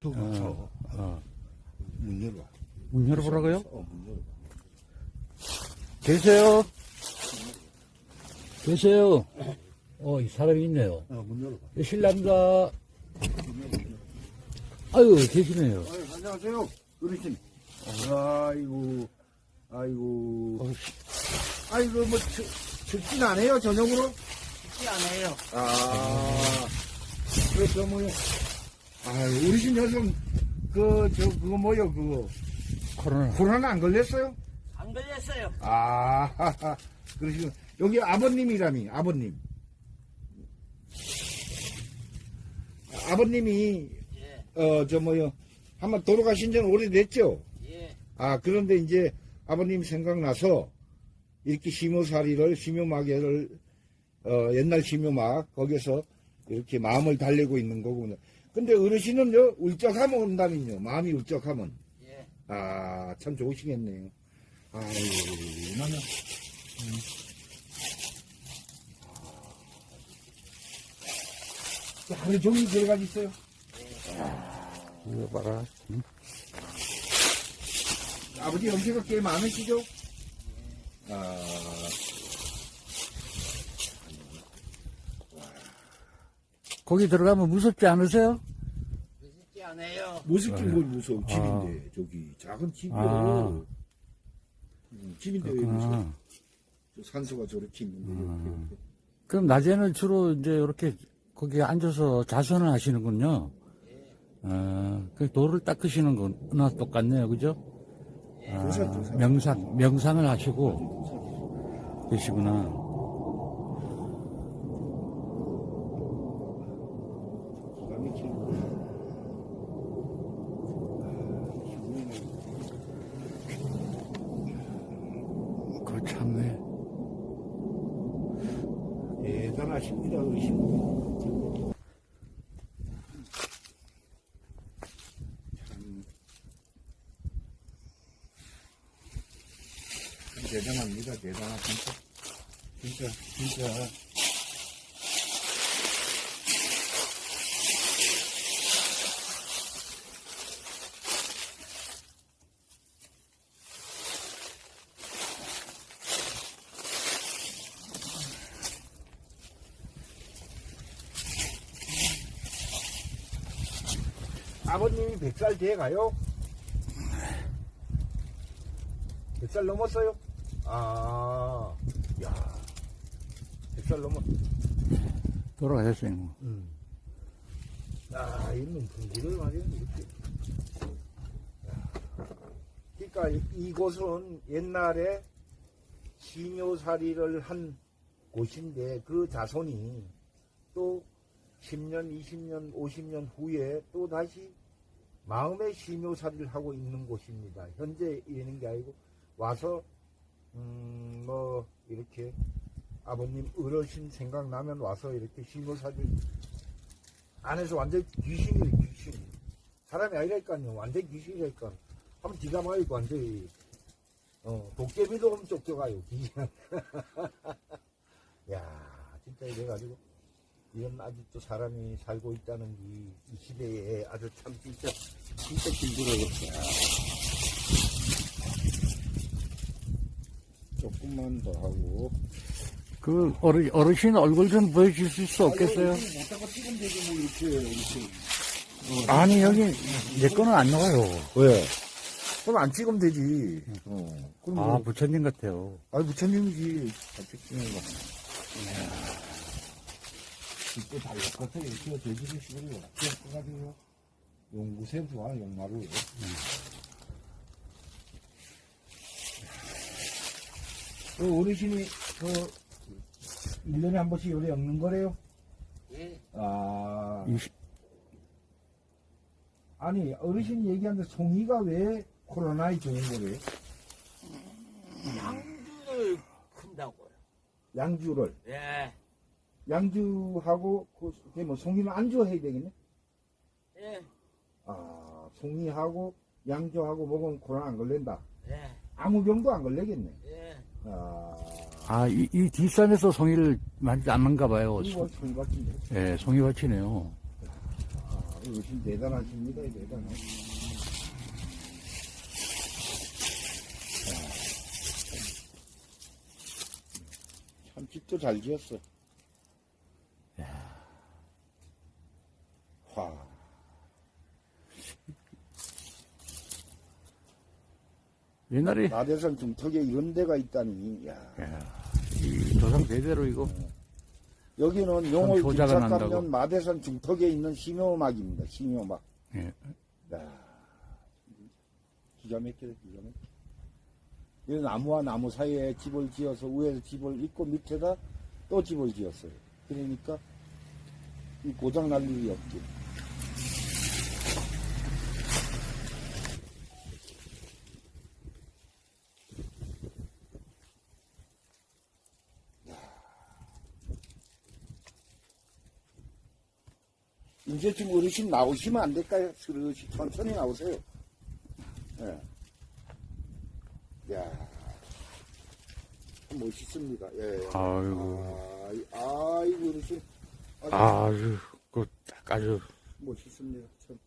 쳐. 어, 어. 문 열어봐. 문 열어보라고요? 어, 문 열어봐. 계세요? 계세요? 어, 이 사람이 있네요. 어, 문 열어봐. 예, 실례합니다. 아유, 계시네요. 아유, 안녕하세요. 어르신. 아이고, 아이고. 어, 아이고, 뭐, 춥, 춥진 않아요, 저녁으로? 쉽지 않아요. 아, 그저 뭐요. 아유, 어르신 요즘, 그, 저, 그거 뭐요, 그거. 코로나. 코로나 안 걸렸어요? 안 걸렸어요. 아, 하하. 그러시군. 여기 아버님이라니, 아버님. 아버님이, 예, 어, 저 뭐요. 한번 돌아가신 지는 오래됐죠? 예. 아, 그런데 이제 아버님 생각나서 이렇게 심효사리를, 심효마개를, 어, 옛날 심효막, 거기서 이렇게 마음을 달래고 있는 거군요. 근데 어르신은요, 울적하면 온다면요. 마음이 울적하면. 예. 아, 참 좋으시겠네요. 아유, 나는. 음. 아. 하루 종일 들어가지 있어요. 이거 봐라. 응? 아버지 연세가 꽤 많으시죠? 아, 거기 들어가면 무섭지 않으세요? 쉽지 않아요. 무섭긴 뭘 무서워. 아. 집인데, 저기, 작은 집이요. 아. 음, 집인데 왜 무서워? 그렇구나. 저 산소가 저렇게 있는데, 아. 이렇게, 이렇게. 그럼 낮에는 주로 이제 이렇게 거기에 앉아서 자선을 하시는군요. 어, 그 돌을 닦으시는 거나 똑같네요. 그죠? 아. 명상, 명상을 하시고 계시구나. 기가 막히는 거. 그 참네. 대단하십니다, 참 대단합니다, 진짜. 진짜, 진짜. 아버님이 100살 돼 가요? 100살 넘었어요? 아, 야, 100살 넘었, 돌아가셨어요. 뭐. 음. 아, 있는 분기를 말이야, 이렇게. 야. 그러니까 이- 이곳은 옛날에 시묘살이를 한 곳인데 그 자손이 또 10년, 20년, 50년 후에 또 다시 마음의 시묘살이를 하고 있는 곳입니다. 현재 있는 게 아니고 와서 음, 뭐 이렇게 아버님 어르신 생각나면 와서 이렇게 시묘살이를 안에서 완전 귀신이래 귀신. 사람이 아니라니까요. 완전 귀신이라니까. 한번 뒤가 봐요, 완전히. 어, 도깨비도 좀 쫓겨가요, 귀신. 야, 진짜 이래가지고, 이런 아직도 사람이 살고 있다는 이, 이 시대에 아주 참 진짜, 진짜 힘들어요. 조금만 더 하고. 그 어르, 어르신 얼굴 좀 보여주실 수 없겠어요? 못하고 찍으면 되지, 뭐, 이렇게, 이렇게. 아니, 여기 내 거는 안 나와요. 왜? 그럼 안 찍으면 되지. 어. 그럼 아, 뭐, 부처님 같아요. 아, 부처님이지. 같이 찍는 거. 이때 달력 같아. 이렇게 돼지를 시골이 어떻게 써가지고. 용구샘수 와, 용마루. 그 어르신이, 그, 1년에 한 번씩 요리 엮는 거래요? 예. 아. 이 아니, 어르신이 얘기하는데 송이가 왜 코로나에 좋은 거래요? 양주를 큰다고요. 양주를. 예. 양주하고, 그, 그게 뭐, 송이는 안주 해야 되겠네? 예. 아, 송이하고, 양주하고 먹으면 코로나 안 걸린다. 예. 아무 병도 안 걸리겠네. 예. 아, 아, 이, 이 뒷산에서 송이를 많이 안는가 봐요. 이거 송이밭인데. 예, 송이밭이네요. 아, 어르신 대단하십니다, 대단해. 참 집도 잘 지었어. 옛날에 나대산 중턱에 이런 데가 있다니. 야. 야, 이 조상 대대로 이거 여기는 용월 한다고. 가면 마대산 중턱에 있는 심효막입니다. 심효막. 예. 야. 기가 막히다, 기가 막혀. 이 나무와 나무 사이에 집을 지어서 위에서 집을 있고 밑에다 또 집을 지었어요. 그러니까 이 고장 날 일이 없지. 이제 좀 어르신 나오시면 안 될까요? 그릇이 천천히 나오세요. 예. 야 멋있습니다. 예. 아이고. 아이, 아이고, 어르신. 아주 아주 그딱 아주 멋있습니다. 참.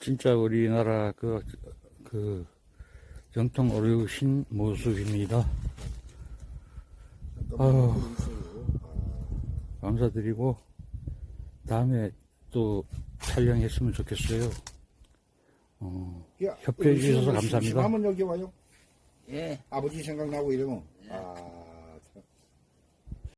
진짜 우리나라 그, 그 정통 어려우신 모습입니다. 아유. 감사드리고 다음에 또 촬영했으면 좋겠어요. 어, 야, 협조해 주셔서 감사합니다. 심하면 여기 와요. 예. 아버지 생각나고 이러면. 아,